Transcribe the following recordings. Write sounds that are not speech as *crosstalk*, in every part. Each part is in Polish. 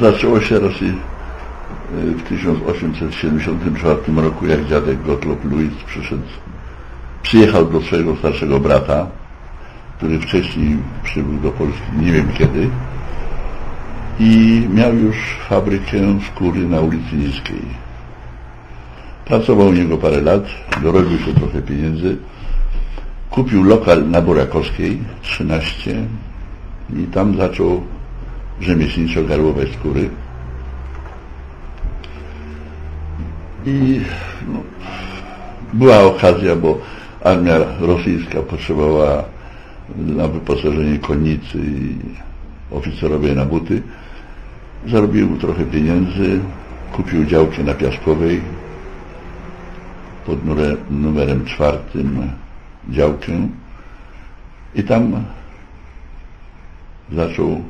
Zaczęło się raczej y, w 1874 roku, jak dziadek Gottlob Louis przyszedł, przyjechał do swojego starszego brata, który wcześniej przybył do Polski, nie wiem kiedy, i miał już fabrykę skóry na ulicy Niskiej. Pracował u niego parę lat, dorobił się trochę pieniędzy, kupił lokal na Burakowskiej 13 i tam zaczął rzemieślniczo garłować skóry. I no, była okazja, bo armia rosyjska potrzebowała na wyposażenie konnicy i oficerowie na buty. Zarobił trochę pieniędzy, kupił działkę na Piaskowej pod numerem czwartym działkę i tam zaczął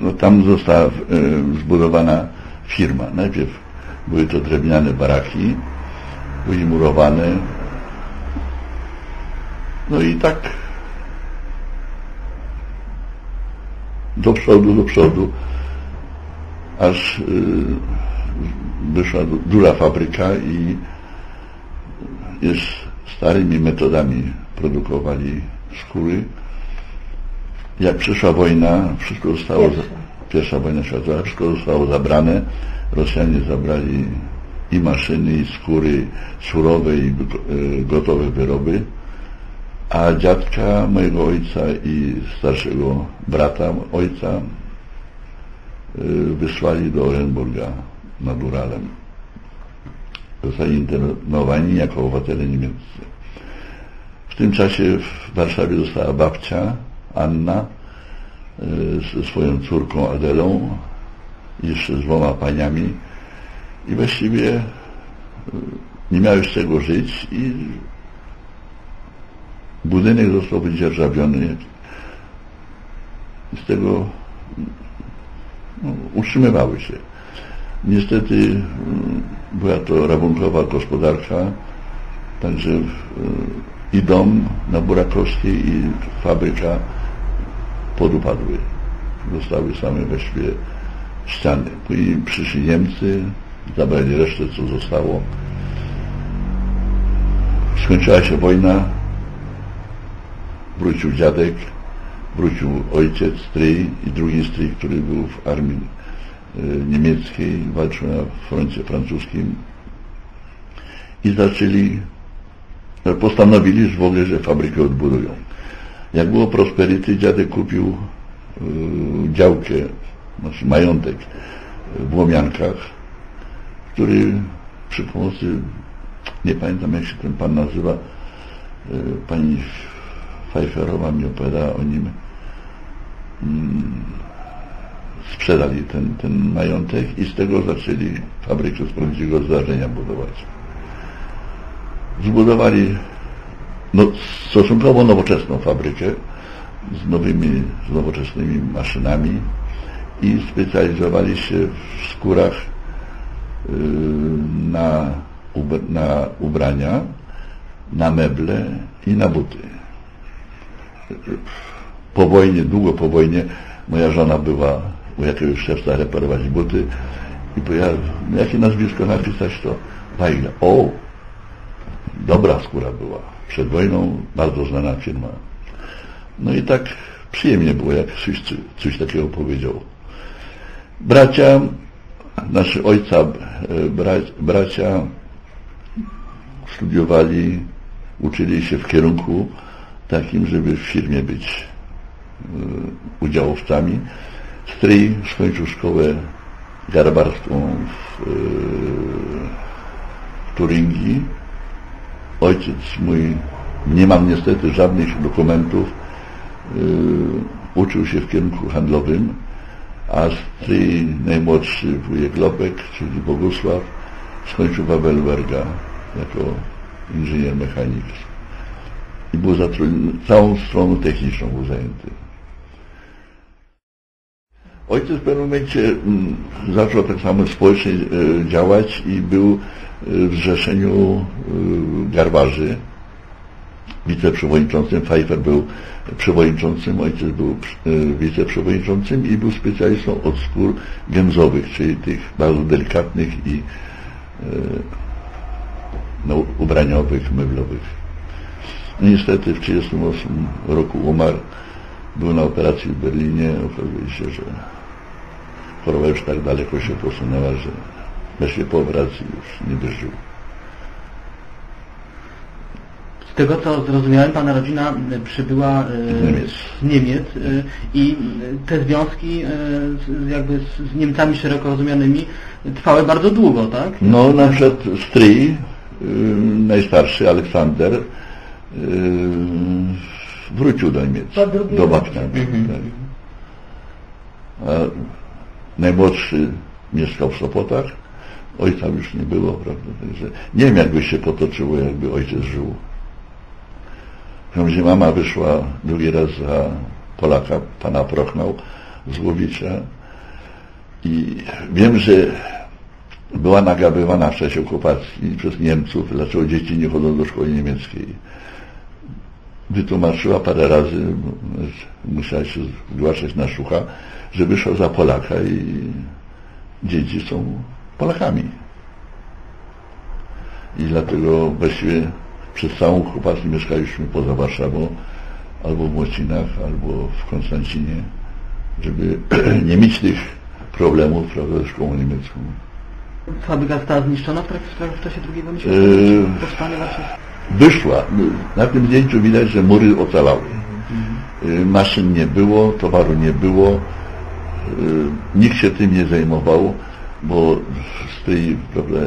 no, tam została e, zbudowana firma. Najpierw były to drewniane baraki, były murowane. No i tak do przodu, do przodu, aż y, wyszła duża fabryka i jest starymi metodami produkowali skóry. Jak przyszła wojna, wszystko zostało, Pierwsza. pierwsza wojna światowa, wszystko zostało zabrane. Rosjanie zabrali i maszyny, i skóry surowe, i y, gotowe wyroby. A dziadka mojego ojca i starszego brata ojca y, wysłali do Orenburga nad Uralem. Zostali internowani jako obywatele niemieccy. W tym czasie w Warszawie została babcia Anna y, ze swoją córką Adelą, jeszcze z dwoma paniami. I właściwie y, nie miały z czego żyć i budynek został wydzierżawiony. I z tego no, utrzymywały się. Niestety y, była to rabunkowa gospodarka, także i dom na Burakowskiej i fabryka podupadły. Zostały same właściwie ściany. Później przyszli Niemcy, zabrali resztę, co zostało. Skończyła się wojna, wrócił dziadek, wrócił ojciec, stryj i drugi stryj, który był w armii y, niemieckiej, walczył na froncie francuskim i zaczęli, postanowili w ogóle, że fabrykę odbudują. Jak było Prosperity, dziadek kupił y, działkę, znaczy majątek w Łomiankach, który przy pomocy, nie pamiętam jak się ten pan nazywa, y, pani Pfeifferowa mi opowiadała o nim, mm, sprzedali ten, ten majątek i z tego zaczęli fabrykę z prawdziwego zdarzenia budować. Zbudowali no, stosunkowo nowoczesną fabrykę z nowymi, z nowoczesnymi maszynami i specjalizowali się w skórach yy, na, na ubrania, na meble i na buty. Po wojnie, długo po wojnie, moja żona była u jakiegoś szewca reperować buty i powiedziała, jakie nazwisko napisać to Weigler. O, dobra skóra była. Przed wojną bardzo znana firma. No i tak przyjemnie było, jak coś, coś takiego powiedział. Bracia, nasi ojca, bra, bracia studiowali, uczyli się w kierunku takim, żeby w firmie być y, udziałowcami. Stryj skończył szkołę garbarską w, y, w Turingii. Ojciec mój, nie mam niestety żadnych dokumentów, y, uczył się w kierunku handlowym, a stryj najmłodszy wujek Lopek, czyli Bogusław, skończył Wawelberga jako inżynier mechanik i był zatrudniony, całą stroną techniczną był zajęty. Ojciec w pewnym momencie mm, zaczął tak samo społecznie e, działać i był e, w zrzeszeniu e, garbarzy. Wiceprzewodniczącym, Pfeiffer był przewodniczącym, ojciec był wiceprzewodniczącym i był specjalistą od skór gęzowych, czyli tych bardzo delikatnych i no, ubraniowych, meblowych. Niestety w 1938 roku umarł, był na operacji w Berlinie, okazuje się, że choroba już tak daleko się posunęła, że właśnie po operacji już nie dożył. Z tego co zrozumiałem, Pana rodzina e, przybyła e, Z Niemiec. z Niemiec e, i te związki z, jakby z, Niemcami szeroko rozumianymi trwały bardzo długo, tak? No na przykład stryj, najstarszy Aleksander, wrócił do Niemiec, do. Wapna. Mhm. Tak. Najmłodszy mieszkał w Sopotach, ojca już nie było, prawda? Także nie wiem, jakby się potoczyło, jakby ojciec żył. Razie mama wyszła drugi raz za Polaka, pana Prochnał z Łowicza i wiem, że była nagabywana w czasie okupacji przez Niemców, dlaczego dzieci nie chodzą do szkoły niemieckiej. Wytłumaczyła parę razy, musiała się zgłaszać na szucha, że wyszła za Polaka i dzieci są Polakami. I dlatego właściwie przez całą okupację mieszkaliśmy poza Warszawą, albo w Młocinach, albo w Konstancinie, żeby *clears throat* nie mieć tych problemów prawda, ze szkołą niemiecką. Fabryka została zniszczona w, trakcie, w czasie II wojny światowej? Powstanie warszawskie? Wyszła. Na tym zdjęciu widać, że mury ocalały. Y, Maszyn nie było, towaru nie było. Y, Nikt się tym nie zajmował, bo z tej, prawda,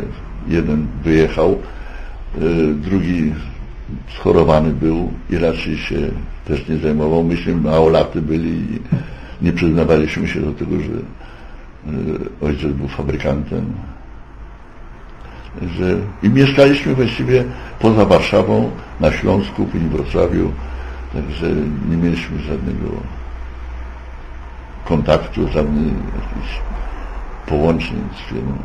jeden wyjechał, y, drugi schorowany był i raczej się też nie zajmował. Myśmy małolaty byli i nie przyznawaliśmy się do tego, że ojciec był fabrykantem że i mieszkaliśmy właściwie poza Warszawą, na Śląsku, w Wrocławiu, także nie mieliśmy żadnego kontaktu, żadnych jakichś połączeń z firmą.